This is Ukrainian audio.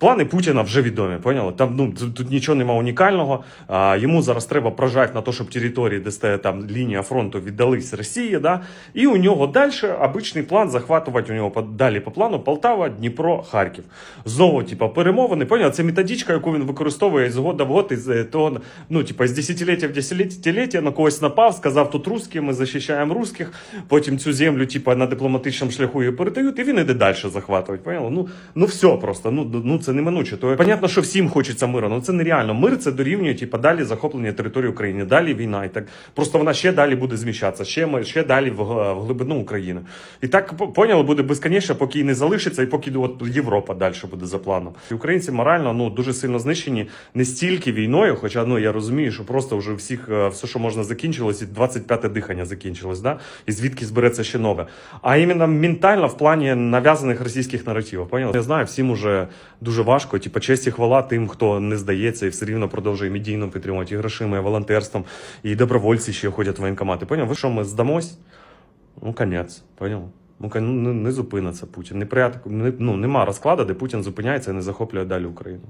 Плани Путіна вже відомі, поняли? Там ну тут, нічого нема унікального. А, йому зараз треба прожати на те, щоб території, де стоїть там лінія фронту, віддались Росії. Да? І у нього далі обичний план захватувати у нього далі по плану Полтава, Дніпро, Харків. Знову, типа, перемовини, поняли? Це методичка, яку він використовує з года в год, із е, того, ну, типа, з десятиліття в десятиліття на когось напав, сказав, тут русські, ми захищаємо русських, потім цю землю, типа, на дипломатичному шляху її передають, і він іде далі захватувати. Поняли? Ну, ну все просто, ну, ну це неминуче. То понятно, що всім хочеться миру, але це нереально. Мир це дорівнює, типа, далі захоплення території України, далі війна. І так просто вона ще далі буде зміщатися, ще, ми- ще далі в, в глибину України. І так поняли, буде безконечно, поки не залишиться, і поки от Європа далі буде за планом. І українці морально ну дуже сильно знищені не стільки війною, хоча ну я розумію, що просто вже всіх е, все, що можна, закінчилось, і 25-те дихання закінчилось, да? і звідки збереться ще нове. А іменно ментально в плані нав'язаних російських наративів. Поняли? Я знаю, всім уже дуже важко. Типа честь і хвала тим, хто не здається і все рівно продовжує медійно підтримувати і грошима, і волонтерством, і добровольці ще ходять в воєнкомати. Поняв? Ви що ми здамось? Ну, конець, поняв? Ну, ну, не, не зупиниться Путін. Не, не, ну, нема розкладу, де Путін зупиняється і не захоплює далі Україну.